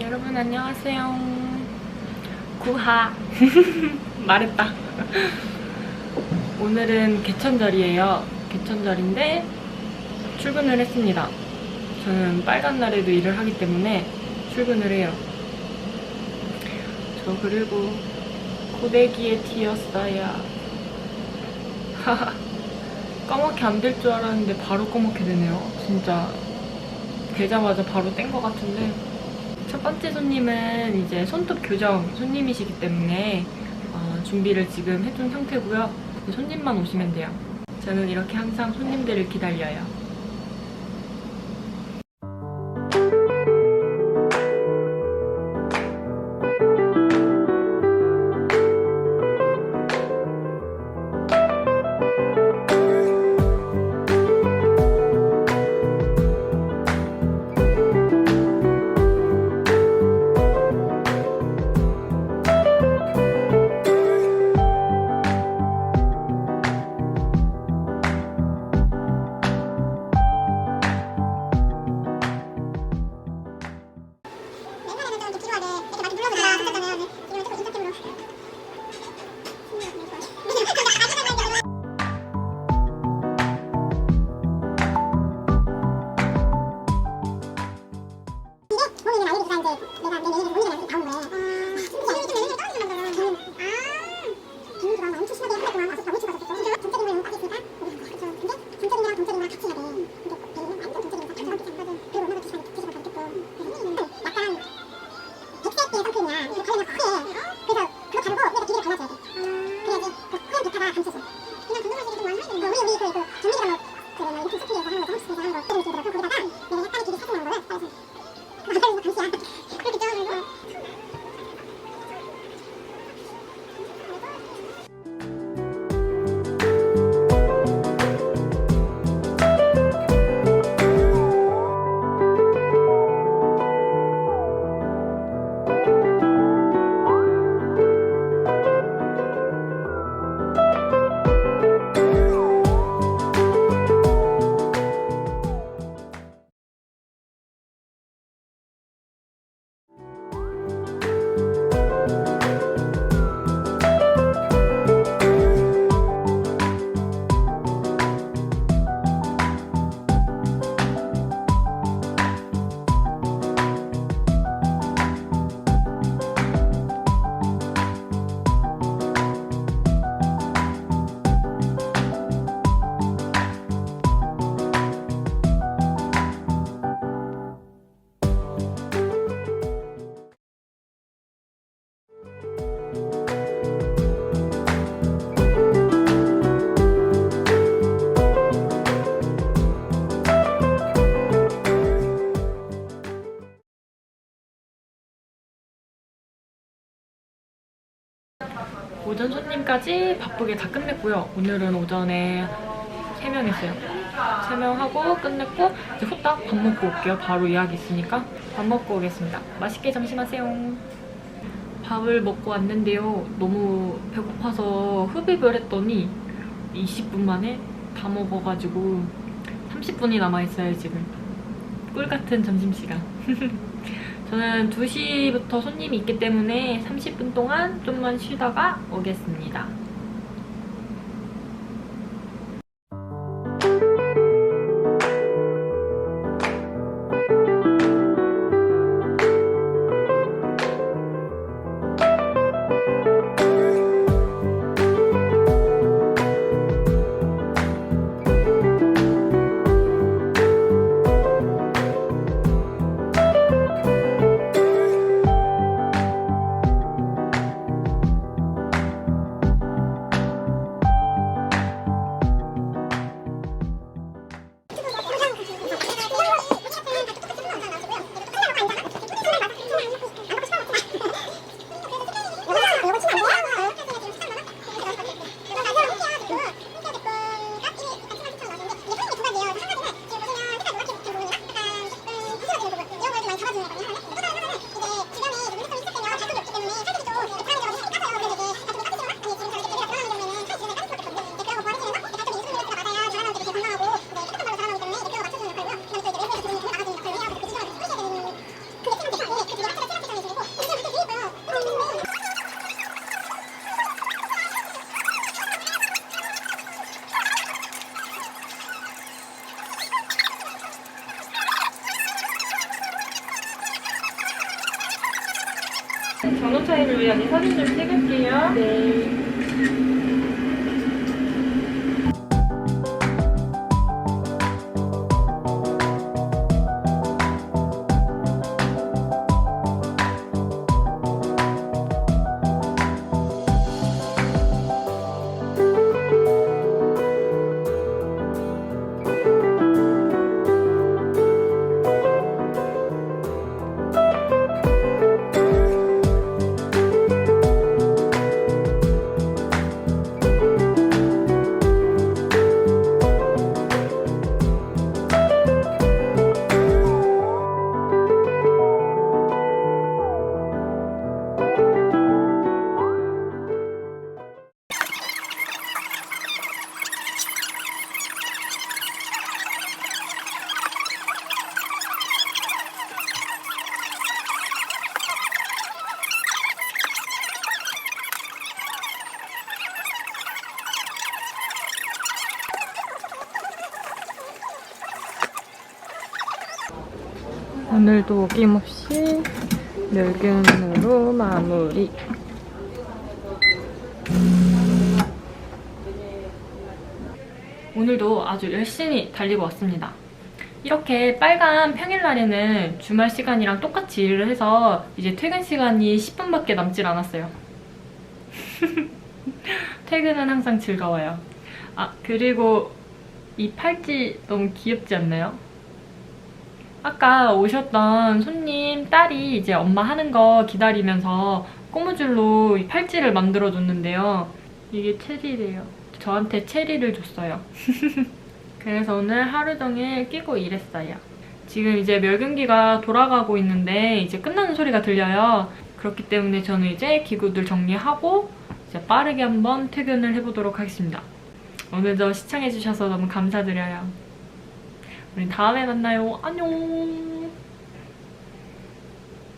여러분 안녕하세요. 구하 말했다. 오늘은 개천절이에요. 개천절인데 출근을 했습니다. 저는 빨간 날에도 일을 하기 때문에 출근을 해요. 저 그리고 고데기에. 하하. 까맣게 안 될 줄 알았는데 바로 까맣게 되네요. 진짜 되자마자 바로 뗀 것 같은데 첫 번째 손님은 이제 손톱 교정 손님이시기 때문에 어, 준비를 지금 해준 상태고요. 손님만 오시면 돼요. 저는 이렇게 항상 손님들을 기다려요. 이 하는 거. 우리 우리 그, 그 정밀이랑 뭐, 그, 뭐, 이렇게 스킬에서 하는 거, 홈스에서 하는 거, 게 있더라고. 거기다가 내가 오전 손님까지 바쁘게 다 끝냈고요. 오늘은 오전에 3명 했어요. 3명 하고 끝냈고 이제 후딱 밥 먹고 올게요. 바로 예약 있으니까 밥 먹고 오겠습니다. 맛있게 점심하세요. 밥을 먹고 왔는데요. 너무 배고파서 흡입을 했더니 20분 만에 다 먹어가지고 30분이 남아있어요, 지금. 꿀같은 점심시간. 저는 2시부터 손님이 있기 때문에 30분 동안 좀만 쉬다가 오겠습니다. 전원차이를 위한 이 사진 좀 찍을게요. 네. 오늘도 어김없이 멸균으로 마무리. 오늘도 아주 열심히 달리고 왔습니다. 이렇게 빨간 평일날에는 주말 시간이랑 똑같이 일을 해서 이제 퇴근 시간이 10분밖에 남질 않았어요. 퇴근은 항상 즐거워요. 아, 그리고 이 팔찌 너무 귀엽지 않나요? 아까 오셨던 손님 딸이 이제 엄마 하는 거 기다리면서 고무줄로 이 팔찌를 만들어 줬는데요. 이게 체리래요. 저한테 체리를 줬어요. 그래서 오늘 하루 종일 끼고 일했어요. 지금 이제 멸균기가 돌아가고 있는데 이제 끝나는 소리가 들려요. 그렇기 때문에 저는 이제 기구들 정리하고 이제 빠르게 한번 퇴근을 해보도록 하겠습니다. 오늘도 시청해주셔서 너무 감사드려요. 우리 다음에 만나요. 안녕.